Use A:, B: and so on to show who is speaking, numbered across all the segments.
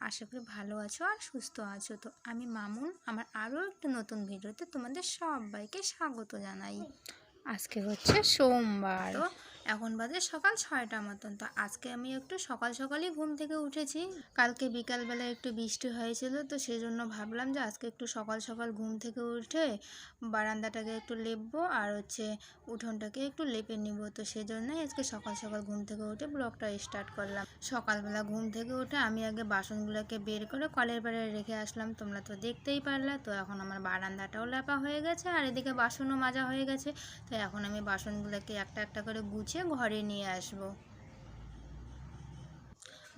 A: আশা করি ভালো আছো আর সুস্থ আছো। তো আমি মামুন আমার আরও একটা নতুন ভিডিওতে তোমাদের সবাইকে স্বাগত জানাই।
B: আজকে হচ্ছে সোমবার।
A: এখন বাজে সকাল ছয়টা মতন। তো আজকে আমি একটু সকাল সকালই ঘুম থেকে উঠেছি। কালকে বিকালবেলা একটু বৃষ্টি হয়েছিল, তো সেই জন্য ভাবলাম যে আজকে একটু সকাল সকাল ঘুম থেকে উঠে বারান্দাটাকে একটু লেপবো আর হচ্ছে উঠোনটাকে একটু লেপে নিব। তো সেই জন্যই আজকে সকাল সকাল ঘুম থেকে উঠে ব্লগটা স্টার্ট করলাম। সকালবেলা ঘুম থেকে উঠে আমি আগে বাসনগুলোকে বের করে কলের পাড়ে রেখে আসলাম। তোমরা তো দেখতেই পারলা, তো এখন আমার বারান্দাটাও লেপা হয়ে গেছে আর এদিকে বাসনও মাজা হয়ে গেছে। তো এখন আমি বাসনগুলোকে একটা একটা করে গুছিয়ে ঘরে নিয়ে আসব।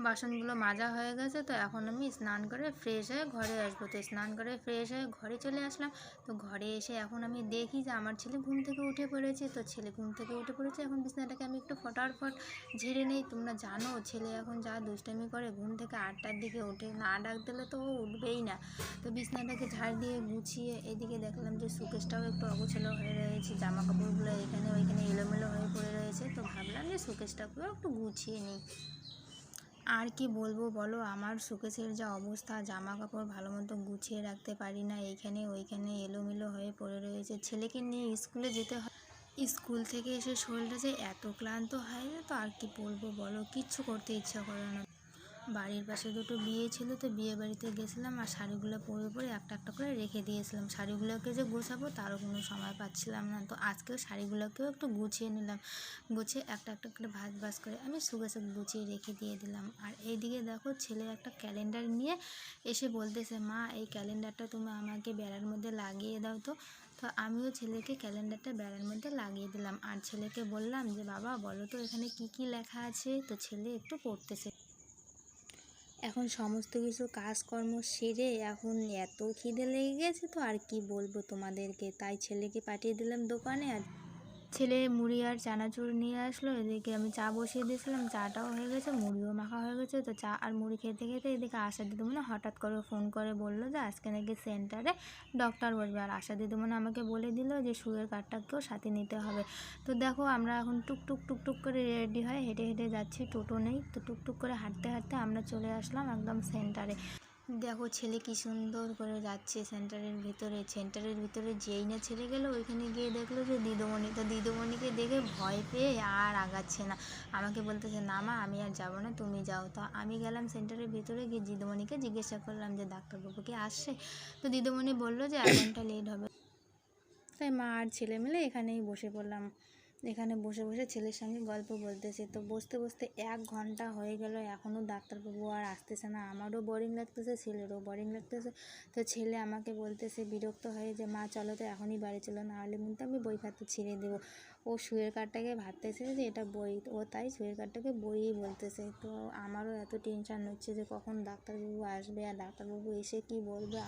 A: বাসনগুলো মাজা হয়ে গেছে, তো এখন আমি স্নান করে ফ্রেশ হয়ে ঘরে আসব। তো স্নান করে ফ্রেশ হয়ে ঘরে চলে আসলাম। তো ঘরে এসে এখন আমি দেখি যে আমার ছেলে ঘুম থেকে উঠে পড়েছে। তো ছেলে ঘুম থেকে উঠে পড়েছে, এখন বিছনাটাকে আমি একটু ফটাফট ঝেড়ে নেই। তোমরা জানো, ছেলে এখন যা দুষ্টামি করে, ঘুম থেকে আটটার দিকে ওঠে। না ডাক দিলে তো ও উঠবেই না। তো বিছনাটাকে ঝাড় দিয়ে গুছিয়ে এদিকে দেখলাম যে সুকেশটাও একটু অগোছালো হয়ে রয়েছে। জামা কাপড়গুলো এখানে ওইখানে এলোমেলো হয়ে পড়ে রয়েছে। তো ভাবলাম যে সুকেশটাকেও একটু গুছিয়ে নিই। আর কি বলব বলো? আমার শোকেসের যা অবস্থা জামা কাপড় ভালো মতো গুছিয়ে রাখতে পারি না, এইখানে ওইখানে এলোমেলো হয়ে পড়ে রয়েছে। ছেলেকে নিয়ে স্কুলে যেতে হয়। স্কুল থেকে এসে শরীরটা যে এত ক্লান্ত হয় না তো আর কি বলব বলো? কিচ্ছু করতে ইচ্ছা করে না। বাড়ির পাশে দুটো বিয়ে ছিল তো বিয়ে বাড়িতে গেছিলাম আর শাড়িগুলো পরে পরে একটা একটা করে রেখে দিয়েছিলাম। শাড়িগুলোকে যে গোছাবো তারও কোনো সময় পাচ্ছিলাম না। তো আজকেও শাড়িগুলোকেও একটু গুছিয়ে নিলাম। গুছিয়ে একটা একটা করে ভাজ ভাজ করে আমি সুগাসে গুছিয়ে রেখে দিয়ে দিলাম। আর এইদিকে দেখো ছেলে একটা ক্যালেন্ডার নিয়ে এসে বলতেছে, মা, এই ক্যালেন্ডারটা তুমি আমাকে বেড়ার মধ্যে লাগিয়ে দাও তো। তো আমিও ছেলেকে ক্যালেন্ডারটা বেড়ার মধ্যে লাগিয়ে দিলাম। আর ছেলেকে বললাম যে, বাবা, বলো তো এখানে কি কি লেখা আছে? তো ছেলে একটু পড়তেছে। এখন সমস্ত কিছু কাজকর্ম সেরে এখন এত খিদে লেগে গেছে তো আর কি বলব তোমাদেরকে? তাই ছেলেকে পাঠিয়ে দিলাম দোকানে আর ছেলে মুড়ি আর চানাচুর নিয়ে আসলো, এদিকে আমি চা বসিয়ে দিয়েছিলাম, চাটাও হয়ে গেছে, মুড়িও মাখা হয়ে গেছে, তো চা আর মুড়ি খেতে খেতে এদিকে আশা দিদিমণি হঠাৎ করে ফোন করে বলল যে আজকে নাকি সেন্টারে ডক্টর বসবে। আর আশা দিদিমণি আমাকে বলে দিল যে সুয়ের কার্ডটাকেও সাথে নিতে হবে। তো দেখো আমরা এখন টুকটুক টুকটুক করে রেডি হয়ে হেঁটে হেঁটে যাচ্ছি, টোটো নেই, তো টুকটুক করে হাঁটতে হাঁটতে আমরা চলে আসলাম একদম সেন্টারে। দেখো ছেলে কি সুন্দর করে যাচ্ছে সেন্টারের ভিতরে। সেন্টারের ভিতরে যেই না ছেলে গেলো, ওইখানে গিয়ে দেখল যে দিদিমণি। তো দিদিমণিকে দেখে ভয় পেয়ে আর আগাচ্ছে না। আমাকে বলতেছে, না মা, আমি আর যাব না, তুমি যাও। তো আমি গেলাম সেন্টারের ভিতরে গিয়ে দিদিমণিকে জিজ্ঞাসা করলাম যে, ডাক্তারবাবু কি আসছে? তো দিদিমণি বলল যে, এক ঘণ্টা লেট হবে। তাই মা আর ছেলে মিলে এখানেই বসে পড়লাম। এখানে বসে বসে ছেলের সঙ্গে গল্প বলতেছে। তো বসতে বসতে এক ঘণ্টা হয়ে গেল এখনও ডাক্তারবাবু আর আসতেছে না। আমারও বোরিং লাগতেছে, ছেলেরও বোরিং লাগতেছে। তো ছেলে আমাকে বলতেছে, বিরক্ত হয়ে যে, মা, চলো তো এখনই বাড়ি চলো না হলে কিন্তু আমি বই খাতে ছিঁড়ে দেবো। ও শুয়ের কাঠটাকে ভাবতেছে যে, এটা বই। ও তাই শুয়ের কাঠটাকে বইই বলতেছে। তো আমারও এত টেনশন হচ্ছে যে, কখন ডাক্তারবাবু আসবে আর ডাক্তারবাবু এসে কি বলবে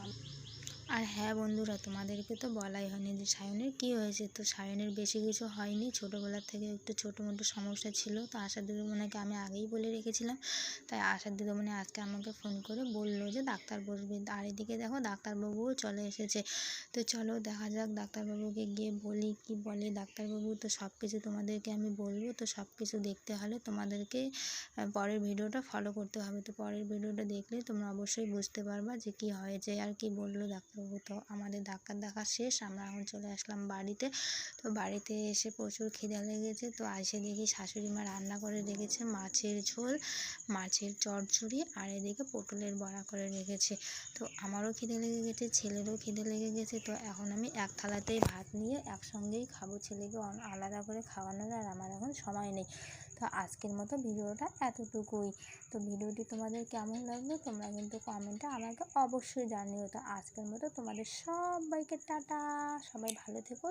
A: আর হ্যাঁ বন্ধুরা, তোমাদেরকে তো বলাই হয়নি যে সায়নের কী হয়েছে। তো সায়নের বেশি কিছু হয়নি, ছোটোবেলার থেকে একটু ছোটো মোটো সমস্যা ছিল। তো আশার দিদিমণিকে আমি আগেই বলে রেখেছিলাম। তাই আশার দিদিমণি আজকে আমাকে ফোন করে বলল যে ডাক্তার বসবে। আর এদিকে দেখো ডাক্তারবাবুও চলে এসেছে। তো চলো দেখা যাক ডাক্তারবাবুকে গিয়ে বলি কি বলে। ডাক্তারবাবু তো সব কিছু তোমাদেরকে আমি বলব। তো সব কিছু দেখতে হলে তোমাদেরকে পরের ভিডিওটা ফলো করতে হবে। তো পরের ভিডিওটা দেখলে তোমরা অবশ্যই বুঝতে পারবা যে কি হয়েছে আর কি বলল ডাক্তার তো আমাদের ডাক্তার দেখা শেষ, আমরা এখন চলে আসলাম বাড়িতে। তো বাড়িতে এসে প্রচুর খিদা লেগেছে, তো এসে দেখি শাশুড়ি মা রান্না করে রেখেছে মাছের ঝোল, মাছের চচ্চড়ি আর এদিকে পটলের বড়া করে রেখেছে। তো আমারও খিদে লেগে গেছে, ছেলেরও খিদে লেগে গেছে, তো এখন আমি এক থালাতেই ভাত নিয়ে একসঙ্গেই খাব। ছেলেকে আলাদা করে খাওয়ানোর আর আমার এখন সময় নেই। তো আজকের মতো ভিডিওটা এতটুকুই। তো ভিডিওটি তোমাদের কেমন লাগল তোমরা কিন্তু কমেন্টে আমাকে অবশ্যই জানিও। তো আজকের মতো তোমাদের সবাইকে টাটা, সবাই ভালো থেকো।